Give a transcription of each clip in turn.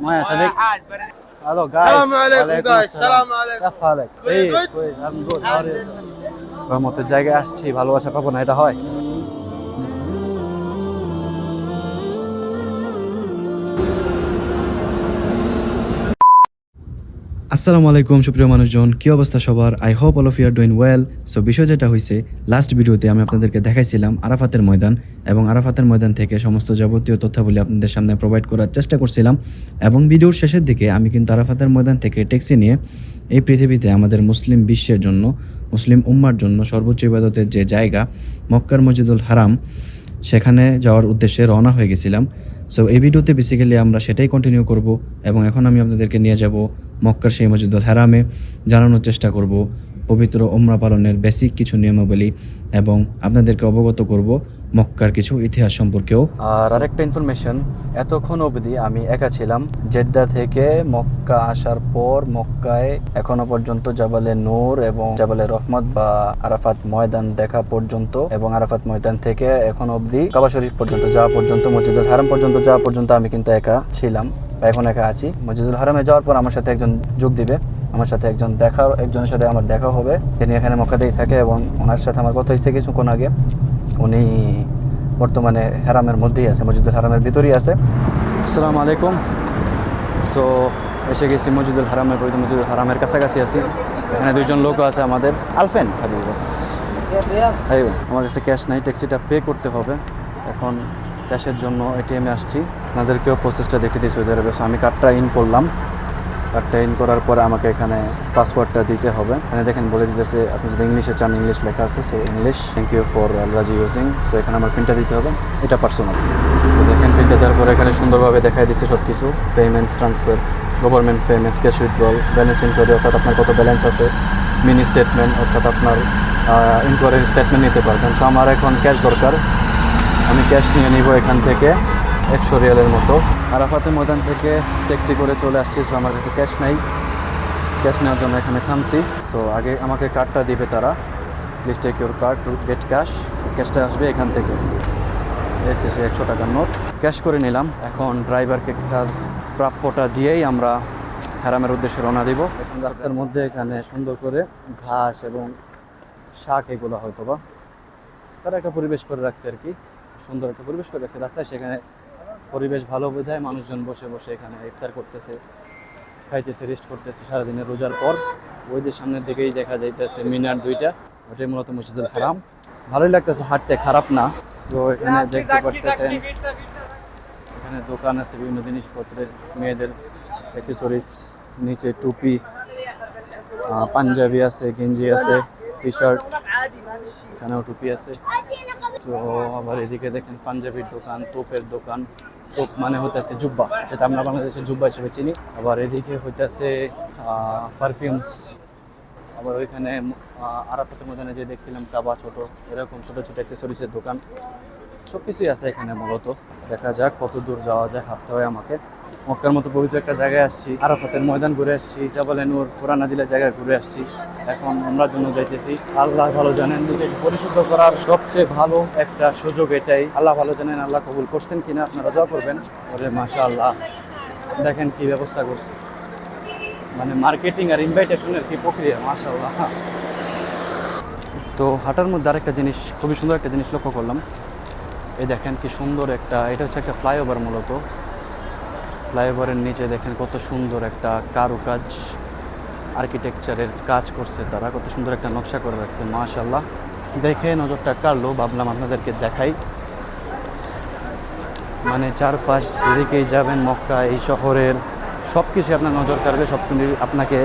مايا صديق الو guys السلام عليكم وعليكم guys. السلام. السلام عليكم. كيف حالك Good, إيه، good. كويس I'm good how are you রহমতের জায়গায় আসছি ভালোবাসা পাবো না এটা হয় আসসালামু আলাইকুম, সুপ্রিয় মানুষজন। কি অবস্থা সবার? I hope all of you are doing well so বিষয় যেটা হয়েছে লাস্ট ভিডিওতে আমি আপনাদেরকে দেখাইছিলাম আরাফাতের ময়দান এবং আরাফাতের ময়দান থেকে সমস্ত যাবতীয় তথ্যাবলী আপনাদের সামনে প্রোভাইড করার চেষ্টা করছিলাম এবং ভিডিওর শেষের দিকে আমি কিন্তু আরাফাতের ময়দান থেকে ট্যাক্সি নিয়ে এই পৃথিবীতে আমাদের মুসলিম বিশ্বের জন্য, মুসলিম উম্মার জন্য সর্বোচ্চ ইবাদতের যে জায়গা, মক্কার মসজিদুল হারাম সেখানে যাওয়ার উদ্দেশ্যে রওনা হয়ে গেছিলাম। সো এই ভিডিওতে বেসিক্যালি আমরা সেটাই কন্টিনিউ করব এবং এখন আমি আপনাদেরকে নিয়ে যাব মক্কার সেই মসজিদুল হেরামে, জানানোর চেষ্টা করব। পবিত্র ওমরা পালনের বেসিক কিছু নিয়মাবলী এবং আপনাদেরকে অবগত করব মক্কার কিছু ইতিহাস সম্পর্কেও। আর আরেকটা ইনফরমেশন এতক্ষণ অবধি আমি একা ছিলাম। জেদ্দা থেকে মক্কা আসার পর মক্কায় এখনও পর্যন্ত জাবালে নূর এবং জাবালে রহমত বা আরাফাত ময়দান দেখা পর্যন্ত এবং আরাফাত ময়দান থেকে এখন অবধি কাবা শরীফ পর্যন্ত যাওয়া পর্যন্ত, মসজিদুল হারাম পর্যন্ত যাওয়া পর্যন্ত আমি কিন্তু একা ছিলাম। এখন একা আছি। মসজিদুল হারামে যাওয়ার পর আমার সাথে একজন যোগ দিবে। আমার সাথে একজন দেখা একজনের সাথে আমার দেখা হবে। তিনি এখানে মক্কাতেই থাকে এবং ওনার সাথে আমার কথা হয়েছে কিছুক্ষণ আগে। উনি বর্তমানে হারামের মধ্যেই আছে মসজিদুল হারামের ভিতরেই আছে। আসসালামু আলাইকুম। সো এসে গেছি মসজিদুল হারামের পবিত্র মসজিদুল হারামের কাছাকাছি আছি। এখানে দুইজন লোক আছে আমাদের। আলফেন হাবিব বাস। হাবিব আমার কাছে ক্যাশ নাই ট্যাক্সিটা পে করতে হবে। এখন ক্যাশের জন্য এটিএমে আসছি। আপনাদেরকেও প্রসেসটা দেখে দিয়েছি, ওদের বেশ আমি কার্ডটা ইন করলাম। কার্ডটা ইন করার পরে আমাকে এখানে পাসওয়ার্ডটা দিতে হবে। এখানে দেখেন বলে দিতেছে, আপনি যদি ইংলিশে চান ইংলিশ লেখা আছে so English thank you for রাজি ইউজিং সো এখানে আমার প্রিন্টটা দিতে হবে। এটা পার্সোনাল তো দেখেন প্রিন্টটা দেওয়ার পরে এখানে সুন্দরভাবে দেখাই দিচ্ছে সব কিছু payments transfer government payments cash withdrawal balance inquiry অর্থাৎ আপনার কত ব্যালেন্স আছে মিনি স্টেটমেন্ট অর্থাৎ আপনার ইনকোয়ারির স্টেটমেন্ট নিতে পারবেন। সো আমার এখন ক্যাশ দরকার। আমি ক্যাশ নিয়ে নিব এখান থেকে একশো রিয়ালের মতো। আরাফাতের ময়দান থেকে ট্যাক্সি করে চলে আসছি সো আমার কাছে ক্যাশ নাই। ক্যাশ নেওয়ার জন্য এখানে থামছি। সো আগে আমাকে কার্ডটা দিবে তারা। Please take your card to get cash ক্যাশটা আসবে এখান থেকে। হচ্ছে সে একশো টাকার নোট। ক্যাশ করে নিলাম। এখন ড্রাইভারকে তার প্রাপ্যটা দিয়েই আমরা হ্যারামের উদ্দেশ্যে রওনা দিব। রাস্তার মধ্যে এখানে সুন্দর করে ঘাস এবং শাক এগুলো হয়তো বা তারা একটা পরিবেশ করে রাখছে আর কি। সুন্দর একটা পরিবেশ করে রাখছে রাস্তায় সেখানে পরিবেশ ভালো বোঝায় মানুষজন বসে বসে এখানে ইফতার করতেছে খাইতেছে রেস্ট করতেছে। সারাদিনের রোজার পর ওই যে সামনের দিকেই দেখা যাইতেছে মিনার দুইটা ওটাই মূলত মসজিদুল হারাম। ভালোই লাগতেছে হাঁটতে খারাপ না। তো এখানে দেখতে পারতেছেন এখানে দোকান আছে বিভিন্ন জিনিসপত্রের মেয়েদের অ্যাক্সেসরিজ নিচে টুপি পাঞ্জাবি আছে গেঞ্জি আছে টি শার্ট এখানেও টুপি আছে। তো আবার এদিকে দেখেন পাঞ্জাবির দোকান, তোপের দোকান, তোপ মানে হতেছে জুব্বা, যেটা আমরা বাংলাদেশে জুব্বা হিসেবে চিনি। আবার এদিকে হইতেছে পারফিউমস আবার ওইখানে আরাফাতের মধ্যে যে দেখছিলাম, কাবা ছোট, এরকম ছোট ছোট অ্যাক্সেসরিজের দোকান। সব কিছুই আছে এখানে মূলত। দেখা যাক কত দূর যাওয়া যায় হাঁটতে হয় আমাকে। মক্কার মতো পবিত্র একটা জায়গায় আসছি, আরাফাতের ময়দান ঘুরে আসছি, জাবালে নূর পুরানা জেলার জায়গায় ঘুরে আসছি। এখন আমরা জন্য যাইতেছি। আল্লাহ ভালো জানেন, নিজেকে পরিশুদ্ধ করার সবচেয়ে ভালো একটা সুযোগ এটাই। আল্লাহ ভালো জানেন, আল্লাহ কবুল করছেন কিনা, আপনারা দোয়া করবেন। ওরে মাশা আল্লাহ দেখেন কি ব্যবস্থা করছে। মানে মার্কেটিং আর ইনভাইটেশনের কি প্রক্রিয়া মাশা আল্লাহ তো হাঁটার মধ্যে আরেকটা জিনিস, খুবই সুন্দর একটা জিনিস লক্ষ্য করলাম। এই দেখেন কি সুন্দর একটা, এটা হচ্ছে একটা ফ্লাইওভার মূলত। ফ্লাইওভারের নিচে দেখেন কত সুন্দর একটা কারুকাজ আর্কিটেকচারের কাজ করছে তারা, কত সুন্দর একটা নকশা করে রাখছে মাশাল্লাহ দেখে নজরটা কাড়লো, ভাবলাম আপনাদেরকে দেখাই। মানে চারপাশ যেদিকেই যাবেন, মক্কা, এই শহরের সব কিছু আপনার নজর কাড়বে সব আপনাকে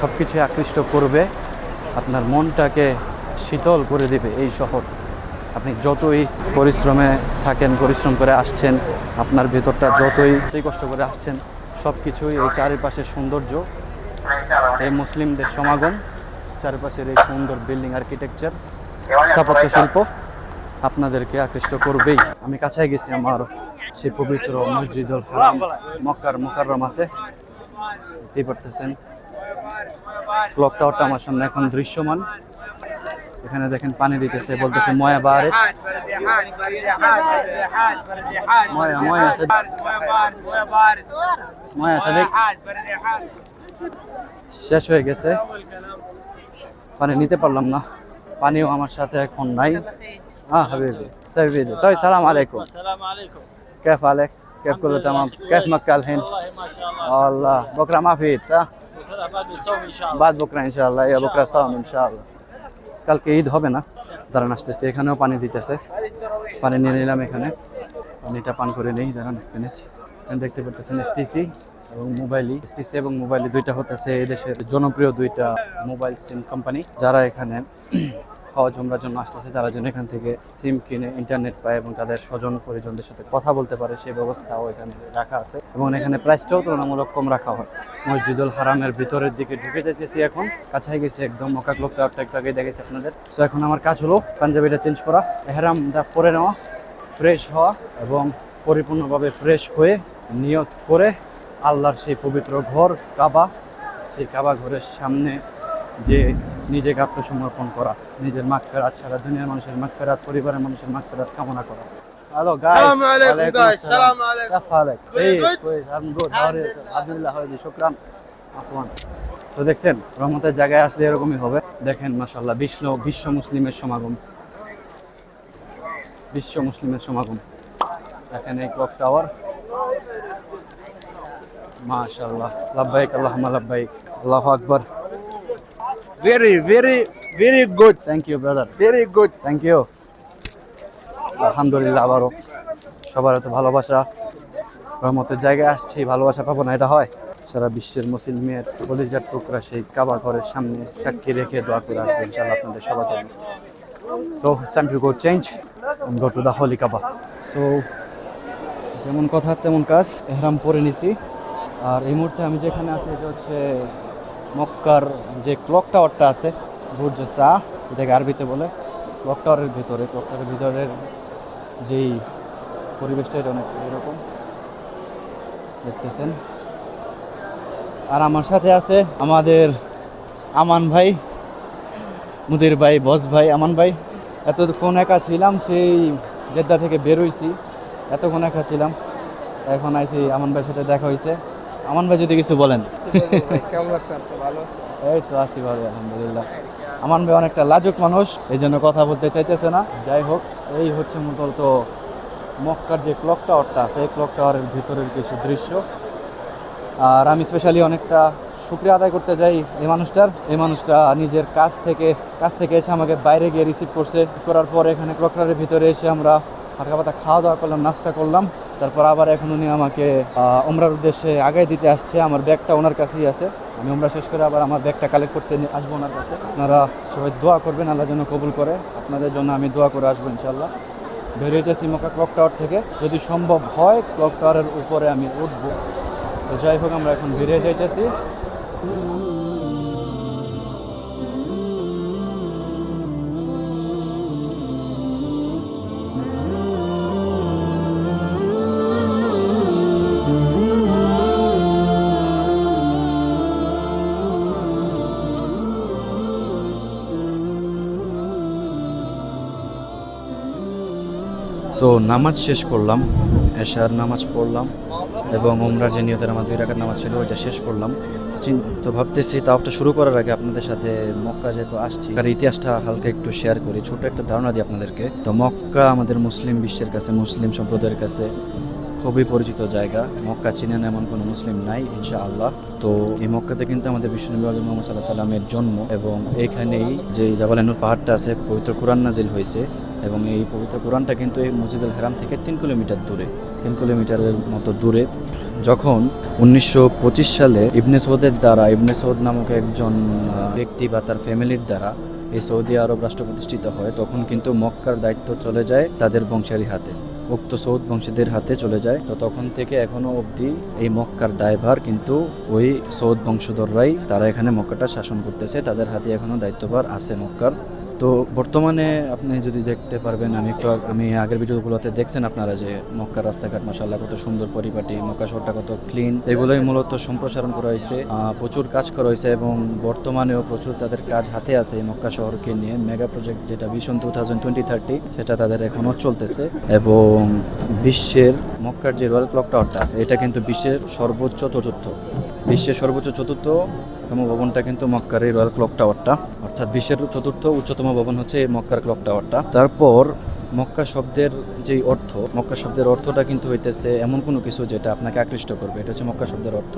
সব কিছু আকৃষ্ট করবে, আপনার মনটাকে শীতল করে দেবে এই শহর। আপনি যতই পরিশ্রমে থাকেন, পরিশ্রম করে আসছেন, আপনার ভেতরটা যতই কষ্ট করে আসছেন সব কিছুই এই চারিপাশের সৌন্দর্য। এই মুসলিমদের সমাগম, চারিপাশের এই সুন্দর বিল্ডিং আর্কিটেকচার, স্থাপত্য শিল্প আপনাদেরকে আকৃষ্ট করবেই। আমি কাছায় গেছি আমার সেই পবিত্র মসজিদুল হারাম, মক্কার মোকাররমাতে। দেখতেই পারতেছেন ক্লক টাওয়ারটা আমার সামনে এখন দৃশ্যমান। এখানে দেখেন পানি দিতেছে বলতেছে ময়া বারে حاج بلدي حاج بلدي حاج بلدي حاج بلدي حاج ময়া ময়া আছে مويه بارد مويه بارد ময়া আছে দেখ حاج بلدي حاج শেষ হয়ে গেছে পানি নিতে পারলাম না পানিও আমার সাথে এখন নাই হ্যাঁ হাবিবি সাবিবি সবাই সালাম আলাইকুম السلام عليكم كيف حالك؟ كيف كله تمام؟ كيف مكة الحين؟ والله ما شاء الله والله بكره ما في عيد صح؟ بكره بعد الصوم ان شاء الله بعد بكره ان شاء الله يا بكره صوم ان شاء الله কালকে ঈদ হবে না, দাঁড়ান আসতেছে, এখানেও পানি দিতেছে। পানি নিয়ে নিলাম এখানে। পানিটা পান করে নেই, দাঁড়ান এখানে দেখতে পাচ্ছেন এসটিসি এবং মোবাইলই এসটিসি এবং মোবাইলই দুইটা হতেছে, এদেশের দেশের জনপ্রিয় দুইটা মোবাইল সিম কোম্পানি যারা এখানে হজ উমরার জন্য আসতেছে, তারা যেন এখান থেকে সিম কিনে ইন্টারনেট পায় এবং তাদের স্বজন পরিজনদের সাথে কথা বলতে পারে, সেই ব্যবস্থাও এখানে রাখা আছে এবং এখানে প্রাইসটাও তুলনামূলক কম রাখা হয়। মসজিদুল হারামের ভিতরের দিকে ঢুকে যেতেছি এখন কাছাই গেছি একদম মকা ক্লোক টাওয়ারটা একটু আগে দেখেছি আপনাদের। তো এখন আমার কাজ হলো পাঞ্জাবিটা চেঞ্জ করা, এহরামটা পরে নেওয়া ফ্রেশ হওয়া এবং পরিপূর্ণভাবে ফ্রেশ হয়ে নিয়ত করে আল্লাহর সেই পবিত্র ঘর কাবা, সেই কাবা ঘরের সামনে যে নিজেকে আত্মসমর্পণ করা নিজের মাঠ ফেরাত সারা দুনিয়ার মানুষের মাঠ ফেরাত পরিবারের মানুষের মাঠ ফেরাত কামনা করা। হ্যালো শুক্রান আফওয়ান। তো দেখছেন রহমতের জায়গায় আসলে এরকমই হবে। দেখেন মাসাল্লাহ বিশ্ব বিশ্ব মুসলিমের সমাগম। বিশ্ব মুসলিমের সমাগম। দেখেন এই ক্লক টাওয়ার মাশাল্লাহ লাভবাইক আল্লাহ লাভবাইক আল্লাহ আকবর। Very very very good thank you brother very good thank you আলহামদুলিল্লাহ আবারও সবার এত ভালোবাসা রহমতের জায়গায় আসছি ভালোবাসা পাবো না এটা হয়। সারা বিশ্বের মুসলিমের কলিজার টুকরা সেই কাবা ঘরের সামনে সাক্ষী রেখে দোয়া করে আসবে ইনশাল্লাহ আপনাদের সবার জন্য। So time to go change go to the holy Kaaba so যেমন কথা তেমন কাজ এহরাম পরে নিছি। আর এই মুহূর্তে আমি যেখানে আছি এটা হচ্ছে মক্কার যে ক্লক টাওয়ারটা আছে, বুর্জ সা এটাকে আরবিতে বলে ক্লক টাওয়ারের ভিতরে। ক্লক টাওয়ারের ভিতরের যেই পরিবেশটা, এটা অনেক এরকম। দেখতেছেন? আর আমার সাথে আছে আমাদের আমান ভাই, মুদির ভাই, বস ভাই। আমান ভাই, এতক্ষণ একা ছিলাম, সেই জেদ্দা থেকে বের হইছি। এতক্ষণ একা ছিলাম। এখন আইছি আমান ভাইয়ের সাথে দেখা হয়েছে আমান ভাই যদি কিছু বলেন। কেমন আছেন ভালো আছেন এই তো আছি ভালো আলহামদুলিল্লাহ। আমান ভাই অনেকটা লাজুক মানুষ এই জন্য কথা বলতে চাইতেছে না। যাই হোক এই হচ্ছে মূলত মক্কার যে ক্লক টাওয়ারটা আছে এই ক্লক টাওয়ারের ভিতরের কিছু দৃশ্য। আর আমি স্পেশালি অনেকটা শুক্রিয়া আদায় করতে যাই এই মানুষটার। এই মানুষটা নিজের কাজ থেকে কাজ থেকে এসে আমাকে বাইরে গিয়ে রিসিভ করছে। করার পর এখানে ক্লক টাওয়ারের ভিতরে এসে আমরা হালকা পাতা খাওয়া দাওয়া করলাম নাস্তা করলাম। তারপর আবার এখন উনি আমাকে ওমরার উদ্দেশ্যে আগায় দিতে আসছে। আমার ব্যাগটা ওনার কাছেই আছে। আমি ওমরা শেষ করে আবার আমার ব্যাগটা কালেক্ট করতে আসব ওনার কাছে। আপনারা সবাই দোয়া করবেন, আল্লাহ যেন কবুল করে। আপনাদের জন্য আমি দোয়া করে আসব ইনশাল্লাহ বেরিয়েছি মক্কা ক্লক টাওয়ার থেকে। যদি সম্ভব হয় ক্লক টাওয়ারের উপরে আমি উঠবো। তো যাই হোক, আমরা এখন বেরিয়ে যাইতেছি। নামাজ শেষ করলাম, এশার নামাজ পড়লাম এবং ওমরার যে নিয়তের আমার দুই রাখার নামাজ ছিল, ওইটা শেষ করলাম। তো ভাবতেছি তাওটা শুরু করার আগে আপনাদের সাথে মক্কা যেহেতু আসছি, তার ইতিহাসটা হালকা একটু শেয়ার করি। ছোট একটা ধারণা দিই আপনাদেরকে। তো মক্কা আমাদের মুসলিম বিশ্বের কাছে, মুসলিম সম্প্রদায়ের কাছে খুবই পরিচিত জায়গা। মক্কা চিনেন এমন কোনো মুসলিম নাই ইনশা আল্লাহ তো এই মক্কাতে কিন্তু আমাদের বিষ্ণুনবী আলী মোহাম্মদ সাল্লাহ সাল্লামের জন্ম এবং এইখানেই যে জাবালানুর পাহাড়টা আছে, পবিত্র কোরআন নাজিল হয়েছে এবং এই পবিত্র কোরআনটা কিন্তু এই মসজিদুল হারাম থেকে তিন কিলোমিটার দূরে, তিন কিলোমিটারের মতো দূরে। যখন উনিশশো পঁচিশ সালে ইবনে সৌদের দ্বারা, ইবনে সৌদ নামক একজন ব্যক্তি বা তার ফ্যামিলির দ্বারা এই সৌদি আরব রাষ্ট্র প্রতিষ্ঠিত হয়, তখন কিন্তু মক্কার দায়িত্ব চলে যায় তাদের বংশালী হাতে, উক্ত সৌদ বংশীদের হাতে চলে যায়। তো তখন থেকে এখনও অবধি এই মক্কার দায়ভার কিন্তু ওই সৌদ বংশধররাই, তারা এখানে মক্কাটা শাসন করতেছে, তাদের হাতে এখনও দায়িত্বভার আছে মক্কার। তো বর্তমানে আপনি যদি দেখতে পারবেন আমি একটু আমি আগের ভিডিওগুলোতে দেখছেন আপনারা যে মক্কার রাস্তাঘাট মাসাল্লাহ কত সুন্দর পরিপাটি মক্কা শহরটা কত ক্লিন এগুলোই মূলত সম্প্রসারণ করা হয়েছে প্রচুর কাজ করা হয়েছে এবং বর্তমানেও প্রচুর তাদের কাজ হাতে আছে এই মক্কা শহরকে নিয়ে। মেগা প্রজেক্ট যেটা vision two thousand twenty thirty সেটা তাদের এখনও চলতেছে এবং বিশ্বের মক্কার যে রয়্যাল ক্লক টাওয়ারটা আছে এটা কিন্তু বিশ্বের সর্বোচ্চ চতুর্থ। বিশ্বের সর্বোচ্চ চতুর্থতম ভবনটা কিন্তু মক্কার এই রয়্যাল ক্লক টাওয়ারটা অর্থাৎ বিশ্বের চতুর্থ উচ্চতম ভবন হচ্ছে এই মক্কার ক্লক টাওয়ারটা তারপর মক্কা শব্দের যেই অর্থ, মক্কা শব্দের অর্থটা কিন্তু হইতেছে এমন কোনো কিছু যেটা আপনাকে আকৃষ্ট করবে। এটা হচ্ছে মক্কা শব্দের অর্থ।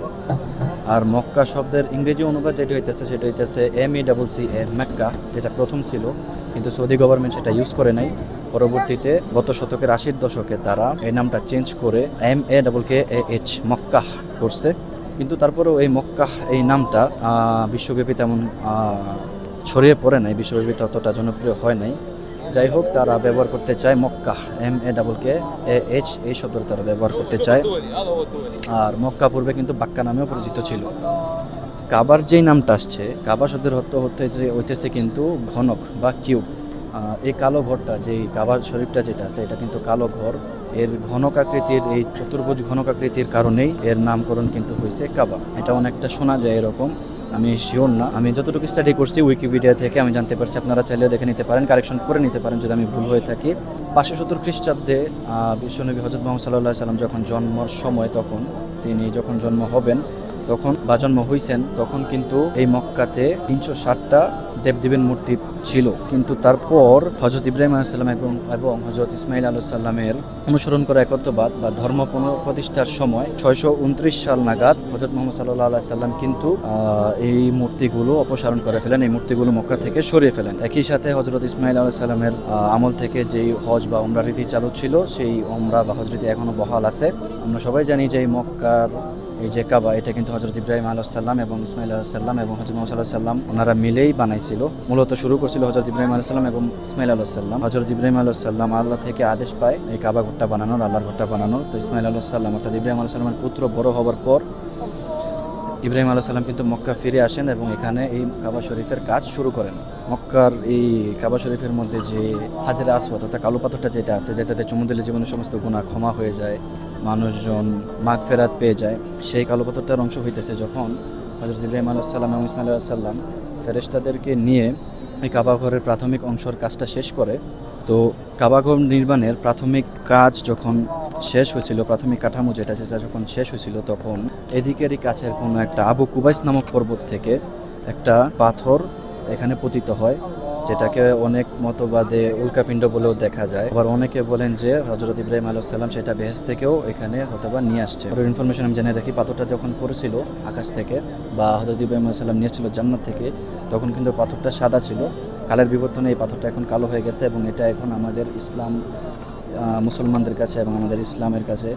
আর মক্কা শব্দের ইংরেজি অনুবাদ যেটা হইতেছে সেটা হইতেছে M E double C A Mecca, যেটা প্রথম ছিল। কিন্তু সৌদি গভর্নমেন্ট সেটা ইউজ করে নাই। পরবর্তীতে গত শতকের আশির দশকে তারা এই নামটা চেঞ্জ করে M A double K A H Makkah করছে। কিন্তু তারপরেও এই মক্কা এই নামটা বিশ্বব্যাপী তেমন ছড়িয়ে পড়ে নাই, বিশ্বব্যাপী ততটা জনপ্রিয় হয় নাই। যাই হোক, তারা ব্যবহার করতে চায় Makkah M A double K A H এই শব্দটা তারা ব্যবহার করতে চায়। আর মক্কা পূর্বে কিন্তু বাক্কা নামেও পরিচিত ছিল। কাবার যেই নামটা আসছে, কাবা শব্দের অর্থ হতেছে হইতেছে কিন্তু ঘনক বা কিউব। এই কালো ঘরটা, যেই কাবার শরীফটা যেটা আছে, এটা কিন্তু কালো ঘর। এর ঘনক আকৃতির এই চতুর্ভুজ ঘনক আকৃতির কারণেই এর নামকরণ কিন্তু হয়েছে কাবা। এটা অনেকটা শোনা যায় এরকম, আমি শিওর না। আমি যতটুকু স্টাডি করছি উইকিপিডিয়া থেকে, আমি জানতে পারছি আপনারা চাইলেও দেখে নিতে পারেন কারেকশন করে নিতে পারেন যদি আমি ভুল হয়ে থাকি। পাঁচশো সত্তর খ্রিস্টাব্দে বিশ্বনবী হজরত মোহাম্মদ সাল্লাহ সাল্লাম যখন জন্মর সময় তখন, তিনি যখন জন্ম হবেন, তখন বা জন্ম হইছেন, তখন কিন্তু এই মক্কাতে তিনশো ষাটটা দেবদেবীর মূর্তি ছিল। কিন্তু তারপর হজরত ইব্রাহিম আলাইসাল্লাম এবং এবং হজরত ইসমাইল আলু সাল্লামের অনুসরণ করা একত্ববাদ বা ধর্ম প্রতিষ্ঠার সময় ছয়শো উনত্রিশ সাল নাগাদ হজরত মোহাম্মদ সাল্লাহ আল্লাহ সাল্লাম কিন্তু এই মূর্তিগুলো অপসারণ করে ফেলেন, এই মূর্তিগুলো মক্কা থেকে সরিয়ে ফেলেন। একই সাথে হজরত ইসমাইল আলু সাল্লামের আমল থেকে যেই হজ বা ওমরা রীতি চালু ছিল, সেই ওমরা বা হজ রীতি এখনও বহাল আছে। আমরা সবাই জানি যে এই মক্কার এই যে কাবা, এটা কিন্তু হজরত ইব্রাহিম আলাইসাল্লাম এবং ইসমাইল আলাইসাল্লাম এবং হজরত সাল্লাহ সাল্লাম ওনারা মিলেই বানাইছিল। মূলত শুরু করছিল হজরত ইব্রাহিম আলাইসাল্লাম এবং ইসমাইল আলাইসাল্লাম হজরত ইব্রাহিম আলাইসাল্লাম আল্লাহ থেকে আদেশ পায় এই কাবা ঘরটা বানানোর, আল্লাহর ঘরটা বানানোর। তো ইসমাইল আলাইসাল্লাম অর্থাৎ ইব্রাহিম আলাইসাল্লামের পুত্র বড় হওয়ার পর ইব্রাহিম আলাহ সাল্লাম কিন্তু মক্কা ফিরে আসেন এবং এখানে এই কাবা শরীফের কাজ শুরু করেন। মক্কার এই কাবা শরীফের মধ্যে যে হাজারে আসবাদ অর্থাৎ কালো পাথরটা যেটা আছে, যেটাতে চুমুদিলে জীবনের সমস্ত গুণা ক্ষমা হয়ে যায়। মানুষজন মাগ ফেরাত পেয়ে যায়, সেই কালো পাথরটার অংশ হইতেছে যখন হজরত ইব্রাহিম আলাহ সাল্লাম এবং ইসমাইল আলাহ সাল্লাম ফেরেশতাদেরকে নিয়ে এই কাবা ঘরের প্রাথমিক অংশের কাজটা শেষ করে, তো কাবাঘর নির্মাণের প্রাথমিক কাজ যখন শেষ হয়েছিল, প্রাথমিক কাঠামো যেটা যেটা যখন শেষ হয়েছিল, তখন এদিকেরই কাছের কোনো একটা আবু কুবাইস নামক পর্বত থেকে একটা পাথর এখানে পতিত হয়। যেটাকে অনেক মতবাদে উল্কাপিণ্ড বলেও দেখা যায়। আবার অনেকে বলেন যে হজরত ইব্রাহিম আলু সাল্লাম সেটা বেহেস থেকেও এখানে হয়তোবা নিয়ে আসছে। ওর ইনফরমেশন আমি জেনে রাখি, পাথরটা যখন পড়েছিল আকাশ থেকে বা হজরত ইব্রাহিম আলু সাল্লাম নিয়েছিল জান্নাত থেকে, তখন কিন্তু পাথরটা সাদা ছিল। কালের বিবর্তনে এই পাথরটা এখন কালো হয়ে গেছে এবং এটা এখন আমাদের ইসলাম মুসলমানদের কাছে এবং আমাদের ইসলামের কাছে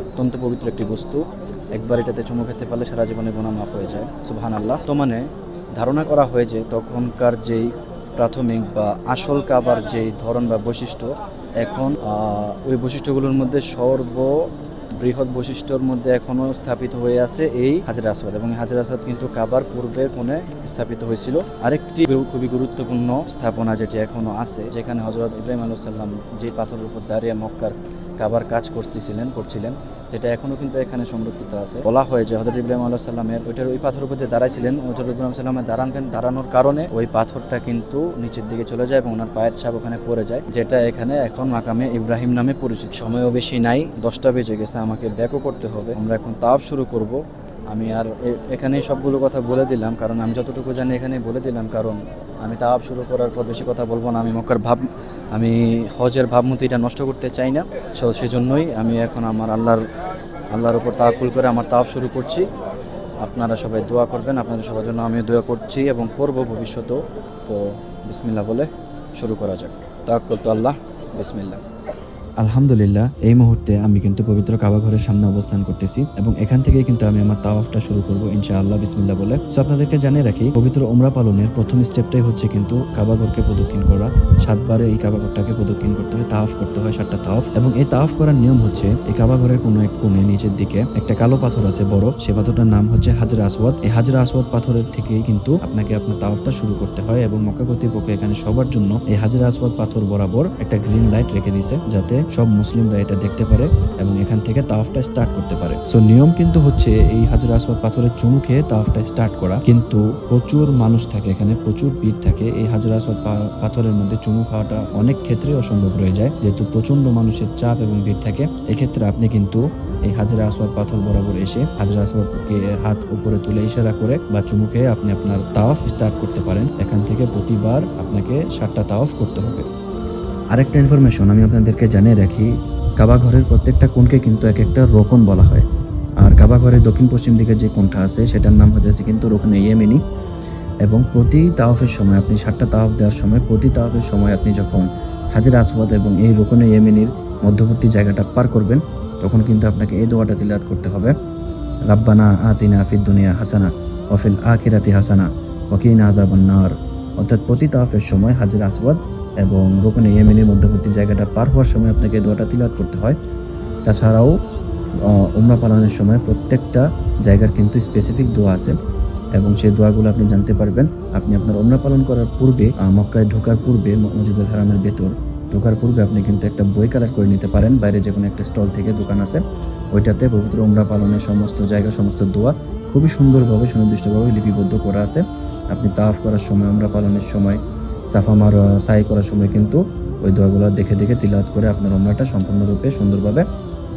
অত্যন্ত পবিত্র একটি বস্তু। একবার এটাতে চুমু খেতে পারলে সারা জীবনে গোনা মাফ হয়ে যায়। সুবহান আল্লাহ তো মানে ধারণা করা হয় যে তখনকার যেই প্রাথমিক বা আসল কাবার যেই ধরন বা বৈশিষ্ট্য, এখন ওই বৈশিষ্ট্যগুলোর মধ্যে সর্ব বৃহৎ বৈশিষ্ট্যর মধ্যে এখনও স্থাপিত হয়ে আছে এই হাজার আসবাদ এবং হাজার আসবাদ কিন্তু কাবার পূর্বের কোণে স্থাপিত হয়েছিল। আরেকটি খুবই গুরুত্বপূর্ণ স্থাপনা যেটি এখনও আছে, যেখানে হজরত ইব্রাহিম আলু সাল্লাম যে পাথরের উপর দাঁড়িয়ে মক্কার কাবার কাজ করতেছিলেন, করছিলেন, যেটা এখনও কিন্তু এখানে সংরক্ষিত আছে। বলা হয় যে হজরত ইব্রাহিম আল্লাহ সাল্লামের ওইটার ওই পাথর উপর যে দাঁড়াইছিলেন হজরত ইব্রাহিম সাল্লামের দাঁড়ান দাঁড়ানোর কারণে ওই পাথরটা কিন্তু নিচের দিকে চলে যায় এবং ওনার পায়ের ছাপ ওখানে পড়ে যায়, যেটা এখানে এখন মাকামে ইব্রাহিম নামে পরিচিত। সময়ও বেশি নাই, দশটা বেজে গেছে, আমাকে ব্যাকও করতে হবে। আমরা এখন তাপ শুরু করব। আমি আর এখানেই সবগুলো কথা বলে দিলাম, কারণ আমি যতটুকু জানি এখানে বলে দিলাম, কারণ আমি তাপ শুরু করার পর বেশি কথা বলব না, আমি মক্কার ভাব, আমি হজের ভাবমূর্তিটা নষ্ট করতে চাই না। সো সেজন্যই আমি এখন আমার আল্লাহর আল্লাহর উপর তাওয়াক্কুল করে আমার তাওয়াফ শুরু করছি। আপনারা সবাই দোয়া করবেন, আপনাদের সবার জন্য আমি দোয়া করছি এবং করব ভবিষ্যতেও। তো, বিসমিল্লাহ বলে শুরু করা যাক। তাওয়াক্কুল তো আল্লাহ, বিসমিল্লাহ। আলহামদুলিল্লাহ, এই মুহূর্তে আমি কিন্তু পবিত্র কাবা ঘরের সামনে অবস্থান করতেছি এবং এখান থেকেই কিন্তু আমি আমার তাওয়াফটা শুরু করব ইনশাআল্লাহ, বিসমিল্লাহ বলে। সো আপনাদেরকে জানিয়ে রাখি, পবিত্র ওমরা পালনের প্রথম স্টেপটাই হচ্ছে কিন্তু কাবা ঘরকে প্রদক্ষিণ করা। সাতবারে এই কাবা ঘরটাকে প্রদক্ষিণ করতে হয়, তাওয়াফ করতে হয় সাতটা তাওয়াফ এবং এই তাওয়াফ করার নিয়ম হচ্ছে, এই কাবা ঘরের কোনো এক কোণে নিচের দিকে একটা কালো পাথর আছে বড়, সে পাথরটার নাম হচ্ছে হাজরা আসওয়াদ। এই হাজরা আসওয়াদ পাথরের থেকেই কিন্তু আপনাকে আপনার তাওয়াফটা শুরু করতে হয় এবং মক্কা কর্তৃপক্ষ এখানে সবার জন্য এই হাজরা আসওয়াদ পাথর বরাবর একটা গ্রিন লাইট রেখে দিছে যাতে সব মুসলিমরা এটা দেখতে পারে এবং এখান থেকে তাওয়াফটা স্টার্ট করতে পারে। সো নিয়ম কিন্তু হচ্ছে এই হাজার আসওয়াদ পাথরের চুমু খেয়ে তাওয়াফটা স্টার্ট করা। কিন্তু প্রচুর মানুষ থাকে এখানে, প্রচুর ভিড় থাকে। এই হাজরা আসওয়াদ পা- পাথরের মধ্যে চুমু খাওয়াটা অনেক ক্ষেত্রে অসম্ভব রয়ে যায়। যেহেতু প্রচণ্ড মানুষের চাপ এবং ভিড় থাকে, এক্ষেত্রে আপনি কিন্তু এই হাজরা আসওয়াদ পাথর বরাবর এসে হাজরা আসওয়াদকে হাত উপরে তুলে ইশারা করে বা চুমু খেয়ে আপনি আপনার তাওয়াফ স্টার্ট করতে পারেন। এখান থেকে প্রতিবার আপনাকে সাতটা তাওয়াফ করতে হবে। আরেকটা ইনফরমেশন আমি আপনাদেরকে জানিয়ে রাখি কাবা ঘরের প্রত্যেকটা কোণকে কিন্তু এক একটা রোকন বলা হয়। আর কাবা ঘরের দক্ষিণ পশ্চিম দিকে যে কোণটা আছে, সেটার নাম হচ্ছে কিন্তু রোকনে ইয়েমিনি এবং প্রতি তাওয়াফের সময়, আপনি সাতটা তাওয়াফ দেওয়ার সময়, প্রতি তাওয়াফের সময় আপনি যখন হাজির আসবাদ এবং এই রোকনে ইয়েমিনির মধ্যবর্তী জায়গাটা পার করবেন, তখন কিন্তু আপনাকে এই দোয়াটা তিলাত করতে হবে। রাব্বানা আতিনা ফিদ দুনিয়া হাসানা ওফিল আখিরাতি হাসানা ওকিনা আজাবান্নার অর্থাৎ প্রতি তাওয়াফের সময় হাজির আসবাদ এবং রোকনে ইয়েমিনের মধ্যবর্তী জায়গাটা পার হওয়ার সময় আপনাকে দোয়াটা তিলাত করতে হয়। তাছাড়াও উমরা পালনের সময় প্রত্যেকটা জায়গার কিন্তু স্পেসিফিক দোয়া আছে এবং সেই দোয়াগুলো আপনি জানতে পারবেন। আপনি আপনার উমরা পালন করার পূর্বে মক্কায় ঢোকার পূর্বে, মসজিদুল হারামের ভেতর ঢোকার পূর্বে আপনি কিন্তু একটা বই কালার করে নিতে পারেন। বাইরে যে কোনো একটা স্টল থেকে দোকান আছে। ওইটাতে পবিত্র উমরা পালনের সমস্ত জায়গা, সমস্ত দোয়া খুবই সুন্দরভাবে, সুনির্দিষ্টভাবে লিপিবদ্ধ করা আছে। আপনি তাফ করার সময়, উমরা পালনের সময় সাফা মার সাই করার সময় কিন্তু ওই দোয়াগুলো দেখে দেখে তিলাত করে আপনার উমরাটা সম্পূর্ণরূপে সুন্দরভাবে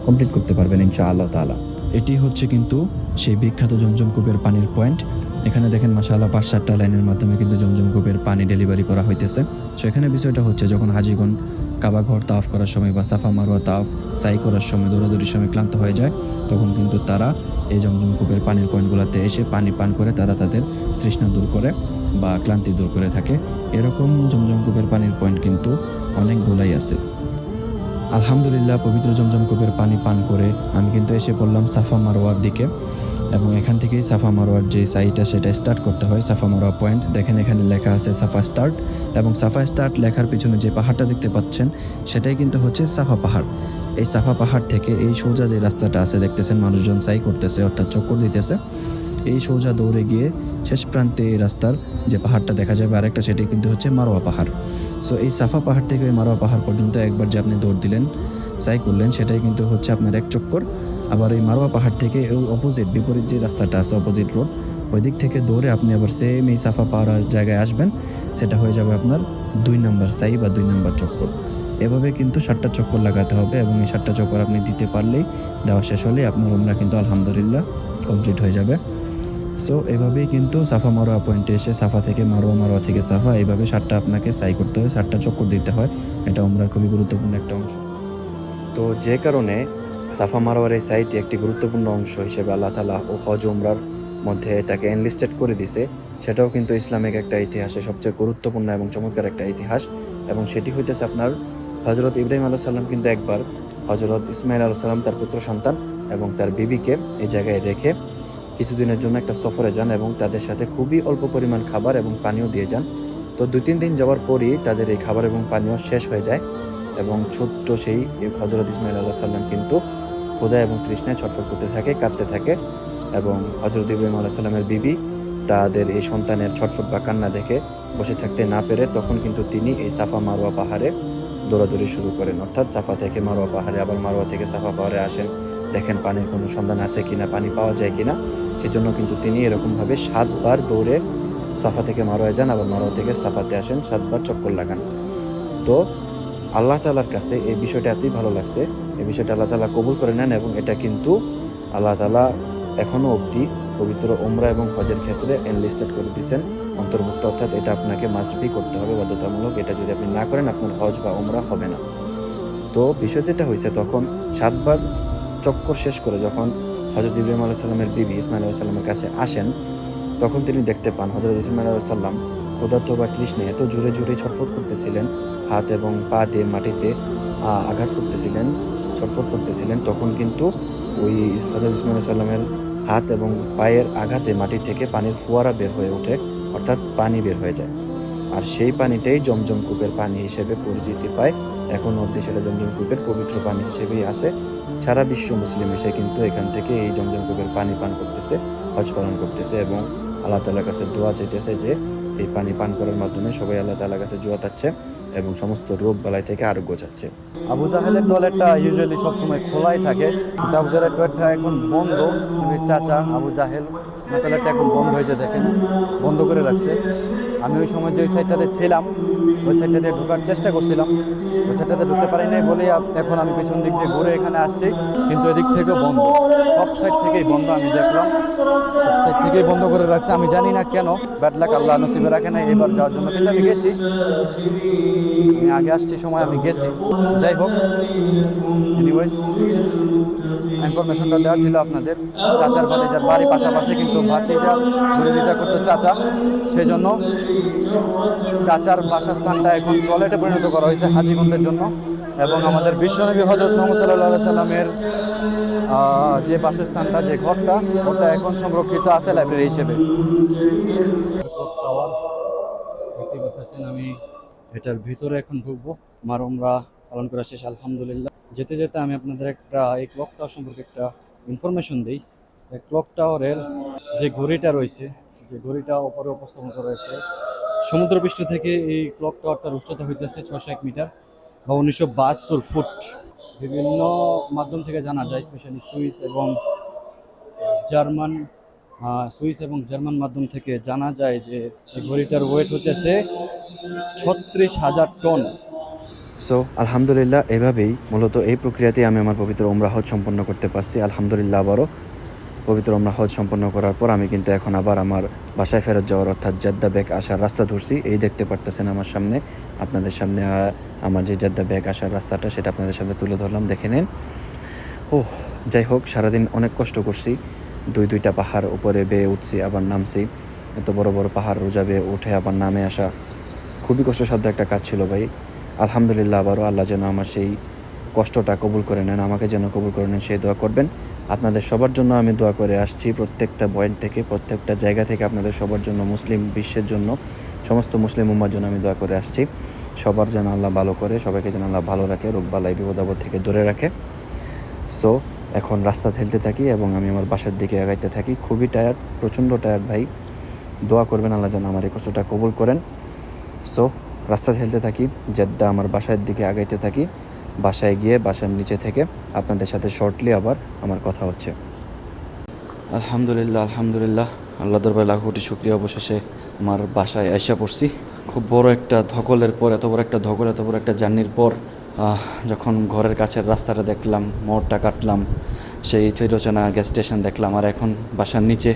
কমপ্লিট করতে পারবেন ইনশা আল্লাহ তালা এটি হচ্ছে কিন্তু সেই বিখ্যাত জমজম কূপের পানির পয়েন্ট। এখানে দেখেন মাসাল্লাহ পাঁচ সাতটা লাইনের মাধ্যমে কিন্তু জমজম কূপের পানি ডেলিভারি করা হইতেছে। সো এখানে বিষয়টা হচ্ছে যখন হাজিগণ কাবা ঘর তাফ করার সময় বা সাফা মারোয়া তাফ সাই করার সময় দৌড়াদৌড়ির সময় ক্লান্ত হয়ে যায়, তখন কিন্তু তারা এই জমজম কূপের পানির পয়েন্টগুলোতে এসে পানি পান করে, তারা তাদের তৃষ্ণা দূর করে। বা ক্লান্তি দূর করে থাকে। এরকম জমজম কূপের পানির পয়েন্ট কিন্তু অনেকগুলাই আছে। আলহামদুলিল্লাহ, পবিত্র জমজম কূপের পানি পান করে আমি কিন্তু এসে পড়লাম সাফা মারোয়ার দিকে। এবং এখান থেকেই সাফা মারোয়ার যে সাইটটা সেটা স্টার্ট করতে হয়, সাফা মারোয়া পয়েন্ট দেখেন এখানে লেখা আছে সাফা স্টার্ট এবং সাফা স্টার্ট লেখার পিছনে যে পাহাড়টা দেখতে পাচ্ছেন, সেটাই কিন্তু হচ্ছে সাফা পাহাড়। এই সাফা পাহাড় থেকে এই সোজা যে রাস্তাটা আছে, দেখতেছেন মানুষজন সাই করতেছে, অর্থাৎ চক্কর দিতেছে। এই সোজা দৌড়ে গিয়ে শেষ প্রান্তে এই রাস্তার যে পাহাড়টা দেখা যাবে, আরেকটা সেটাই কিন্তু হচ্ছে মারোয়া পাহাড়। সো এই সাফা পাহাড় থেকে ওই মারোয়া পাহাড় পর্যন্ত একবার যে আপনি দৌড় দিলেন সাই করলেন, সেটাই কিন্তু হচ্ছে আপনার এক চক্কর। আবার এই মারোয়া পাহাড় থেকে ওই অপোজিট বিপরীত যে রাস্তাটা আছে অপোজিট রোড ওই দিক থেকে দৌড়ে আপনি আবার সেম এই সাফা পাহাড়ের জায়গায় আসবেন। সেটা হয়ে যাবে আপনার দুই নম্বর সাই বা দুই নম্বর চক্কর। এভাবে কিন্তু সাতটা চক্কর লাগাতে হবে এবং এই সাতটা চক্কর আপনি দিতে পারলেই দেওয়া শেষ হলেই আপনার উমরা কিন্তু আলহামদুলিল্লাহ কমপ্লিট হয়ে যাবে। সো এভাবেই কিন্তু সাফা মারোয়া পয়েন্টে এসে সাফা থেকে মারোয়া মারোয়া থেকে সাফা এইভাবে সাতটা আপনাকে সাই করতে হয়, সাতটা চক্কর দিতে হয়। এটা আমরা খুবই গুরুত্বপূর্ণ একটা অংশ। তো যে কারণে সাফা মারোয়ার এই সাইটটি একটি গুরুত্বপূর্ণ অংশ হিসেবে আল্লাহ তালা ও হজ উমরার মধ্যে এটাকে এনলিস্টেড করে দিছে। সেটাও কিন্তু ইসলামিক একটা ইতিহাসে সবচেয়ে গুরুত্বপূর্ণ এবং চমৎকার একটা ইতিহাস। এবং সেটি হইতেছে আপনার হজরত ইব্রাহিম আলু সাল্লাম কিন্তু একবার হজরত ইসমাইল আলু সাল্লাম তার পুত্র সন্তান এবং তার বিবিকে এই জায়গায় রেখে কিছুদিনের জন্য একটা সফরে যান এবং তাদের সাথে খুবই অল্প পরিমাণ খাবার এবং পানীয় দিয়ে যান। তো দু তিন দিন যাওয়ার পরই তাদের এই খাবার এবং পানীয় শেষ হয়ে যায় এবং ছোট্ট সেই হজরত ইসমাইল আল্লাহ সাল্লাম কিন্তু ক্ষুদা এবং তৃষ্ণায় ছটফট করতে থাকে, কাঁদতে থাকে এবং হজরত ইব্রাহিম আল্লাহ সাল্লামের বিবি তাদের এই সন্তানের ছটফট বা কান্না দেখে বসে থাকতে না পেরে তখন কিন্তু তিনি এই সাফা মারোয়া পাহাড়ে দৌড়াদৌড়ি শুরু করেন। অর্থাৎ সাফা থেকে মারোয়া পাহাড়ে, আবার মারোয়া থেকে সাফা পাহাড়ে আসেন। দেখেন পানির কোনো সন্ধান আছে কি না পানি পাওয়া যায় কিনা। সেজন্য কিন্তু তিনি এরকমভাবে সাতবার দৌড়ে সাফা থেকে মারোয়া যান, আবার মারোয়া থেকে সাফাতে আসেন, সাতবার চক্কর লাগান। তো আল্লাহ তালার কাছে এই বিষয়টা এতই ভালো লাগছে, এই বিষয়টা আল্লাহ তালা কবুল করে নেন এবং এটা কিন্তু আল্লাহ তালা এখনও অবধি পবিত্র ওমরা এবং হজের ক্ষেত্রে এনলিস্টেড করে দিয়েছেন। অন্তর্ভুক্ত অর্থাৎ এটা আপনাকে মাস্ট বি করতে হবে, বাধ্যতামূলক। এটা যদি আপনি না করেন, আপনার হজ বা ওমরা হবে না। তো বিষয় যেটা হয়েছে, তখন সাতবার চক্কর শেষ করে যখন হজরত ইব্রাহিম আলাহ সাল্লামের বিবি ইসমাইল আলাহ সাল্লামের কাছে আসেন, তখন তিনি দেখতে পান হজরত ইসমাইল আলাহ সাল্লাম পদার্থ বা তৃষ্ণে এত জোরে জোরে ছটফট করতেছিলেন, হাত এবং পা দিয়ে মাটিতে আঘাত করতেছিলেন, ছটফট করতেছিলেন, তখন কিন্তু ওই হজরত ইসমাইল সাল্লামের হাত এবং পায়ের আঘাতে মাটি থেকে পানির ফোয়ারা বের হয়ে ওঠে, অর্থাৎ পানি বের হয়ে যায়। আর সেই পানিটাই জমজম কূপের পানি হিসেবে পরিচিতি পায় এখন অবধি সেটা জমজম কূপের পবিত্র পানি হিসেবেই আছে। সারা বিশ্ব মুসলিম এসে কিন্তু এখান থেকে এই জমজম কূপের পানি পান করতেছে, হজ পালন করতেছে এবং আল্লাহ তালার কাছে দোয়া চাইতেছে যে এই পানি পান করার মাধ্যমে সবাই আল্লাহ তালার কাছে জোয়া চাচ্ছে এবং সমস্ত রোগ বালাই থেকে আরোগ্য চাচ্ছে আবু জাহেলের টয়লেটটা ইউজুয়ালি সবসময় খোলাই থাকে, কিন্তু আবু জাহেলের টয়লেটটা এখন বন্ধ। চাচা আবু জাহেল টয়লেটটা এখন বন্ধ হয়েছে, দেখেন। বন্ধ করে রাখছে। আমি ওই সময় যে সাইডটাতে ছিলাম ওই সাইডটাতে ঢোকার চেষ্টা করছিলাম। ওই সাইডটাতে ঢুকতে পারি নাই বলে এখন আমি পেছন দিক দিয়ে ঘুরে এখানে আসছি। কিন্তু এদিক থেকে বন্ধ। সব সাইড থেকেই বন্ধ আমি দেখলাম। সব সাইড থেকেই বন্ধ করে রাখছে। আমি জানি না কেন। ব্যাটলাক আল্লাহ নসিবে রাখে না এবার যাওয়ার জন্য কিন্তু আমি গেছি। আমি আগে আসছি সময় আমি গেছি যাই হোক এনিওয়েজ ইনফরমেশনটা দেওয়ার ছিল আপনাদের চাচার ভাতিজার বাড়ি পাশাপাশি কিন্তু ভাতিজার বিরোধিতা করতে চাচা সেই জন্য চাচার বাসস্থানটা এখন টয়লেটে পরিণত করা হয়েছে হাজিগঞ্জের জন্য এবং আমাদের বিশ্বনবী হজরত মোহাম্মদ সাল্লাহ সাল্লামের যে বাসস্থানটা যে ঘরটা ওটা এখন সংরক্ষিত আছে লাইব্রেরি হিসেবে আমি এটার ভিতরে এখন ঢুকবো। আমার আমরা পালন করা শেষ, আলহামদুলিল্লাহ। যেতে যেতে আমি আপনাদের একটা এই ক্লক টাওয়ার সম্পর্কে একটা ইনফরমেশন দিই। এই ক্লক টাওয়ারের যে ঘড়িটা রয়েছে, যে ঘড়িটা ওপরে উপস্থাপন করা হয়েছে, সমুদ্রপৃষ্ঠ থেকে এই ক্লক টাওয়ারটার উচ্চতা হইতেছে ছশো এক মিটার বা উনিশশো বাহাত্তর ফুট। বিভিন্ন মাধ্যম থেকে জানা যায় স্পেশালি সুইস এবং জার্মান সুইস এবং জার্মান মাধ্যম থেকে জানা যায় যে ঘড়িটার ওয়েট হতেছে ছত্রিশ হাজার টন। সো আলহামদুলিল্লাহ, এভাবেই মূলত এই প্রক্রিয়াতেই আমি আমার পবিত্র ওমরা হজ সম্পন্ন করতে পারছি। আলহামদুলিল্লাহ আবারও পবিত্র ওমরা হজ সম্পন্ন করার পর আমি কিন্তু এখন আবার আমার বাসায় ফেরত যাওয়ার অর্থাৎ জাদ্দা ব্যাগ আসার রাস্তা ধরছি। এই দেখতে পারতেছেন আমার সামনে, আপনাদের সামনে আমার যে জাদ্দা ব্যাগ আসার রাস্তাটা, সেটা আপনাদের সামনে তুলে ধরলাম। দেখে নিন। ও যাই হোক, সারাদিন অনেক কষ্ট করছি। দুই দুইটা পাহাড় উপরে বেয়ে উঠছি, আবার নামছি। এত বড় বড় পাহাড় রোজা বেয়ে উঠে আবার নামে আসা। খুবই কষ্টসাধ্য একটা কাজ ছিল ভাই। আলহামদুলিল্লাহ আবারও আল্লাহ যেন আমার সেই কষ্টটা কবুল করে নেন, আমাকে যেন কবুল করে নেন, সেই দোয়া করবেন। আপনাদের সবার জন্য আমি দোয়া করে আসছি প্রত্যেকটা পয়েন্ট থেকে, প্রত্যেকটা জায়গা থেকে আপনাদের সবার জন্য, মুসলিম বিশ্বের জন্য, সমস্ত মুসলিম উম্মার জন্য আমি দোয়া করে আসছি। সবার যেন আল্লাহ ভালো করে, সবাইকে যেন আল্লাহ ভালো রাখে, রোগবালাই বিপদাবদ থেকে দূরে রাখে। সো এখন রাস্তা ঠেলতে থাকি এবং আমি আমার বাসার দিকে আগাইতে থাকি। খুবই টায়ার্ড প্রচণ্ড টায়ার্ড ভাই। দোয়া করবেন আল্লাহ যেন আমার এই কষ্টটা কবুল করেন। সো রাস্তা ঠেলতে থাকি, জেদ্দা আমার বাসার দিকে আগাইতে থাকি। বাসায় গিয়ে বাসার নিচে থেকে আপনাদের সাথে শর্টলি আবার আমার কথা হচ্ছে। আলহামদুলিল্লাহ আলহামদুলিল্লাহ। আল্লাহ দরবার লাখ কোটি শুক্রিয়া অবশেষে আমার বাসায় আইসা পড়ছি। খুব বড় একটা ধকলের পর, এত বড় একটা ধকল, এত বড় একটা জার্নির পর যখন ঘরের কাছের রাস্তাটা দেখলাম, মোড়টা কাটলাম, সেই চিরচেনা গ্যাস স্টেশন দেখলাম, আর এখন বাসার নিচে,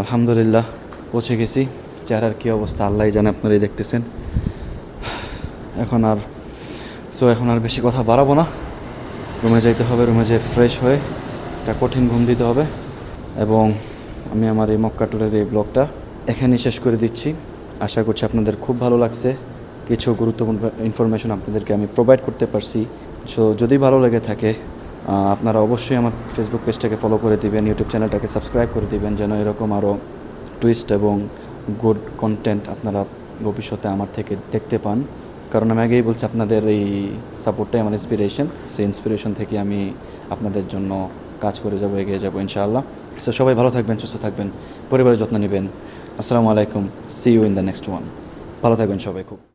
আলহামদুলিল্লাহ, পৌঁছে গেছি। চেহারার কী অবস্থা আল্লাহ জানে, আপনারাই দেখতেছেন। এখন আর সো এখন আর বেশি কথা বাড়াবো না। রুমে যাইতে হবে, রুমে যেয়ে ফ্রেশ হয়ে একটা কঠিন ঘুম দিতে হবে। এবং আমি আমার এই মক্কা টুরের এই ব্লগটা এখানেই শেষ করে দিচ্ছি। আশা করছি আপনাদের খুব ভালো লাগছে। কিছু গুরুত্বপূর্ণ ইনফরমেশন আপনাদেরকে আমি প্রোভাইড করতে পারছি। সো যদি ভালো লেগে থাকে আপনারা অবশ্যই আমার ফেসবুক পেজটাকে ফলো করে দিবেন ইউটিউব চ্যানেলটাকে সাবস্ক্রাইব করে দিবেন, যেন এরকম আরও টুইস্ট এবং গুড কন্টেন্ট আপনারা ভবিষ্যতে আমার থেকে দেখতে পান। কারণ আমি আগেই বলছি, আপনাদের এই সাপোর্টটাই আমার ইন্সপিরেশন সেই ইন্সপিরেশন থেকে আমি আপনাদের জন্য কাজ করে যাব, এগিয়ে যাব, ইনশাআল্লাহ। সো সবাই ভালো থাকবেন, সুস্থ থাকবেন, পরিবারের যত্ন নেবেন। আসসালামু আলাইকুম see you in the next one ভালো থাকবেন সবাই খুব।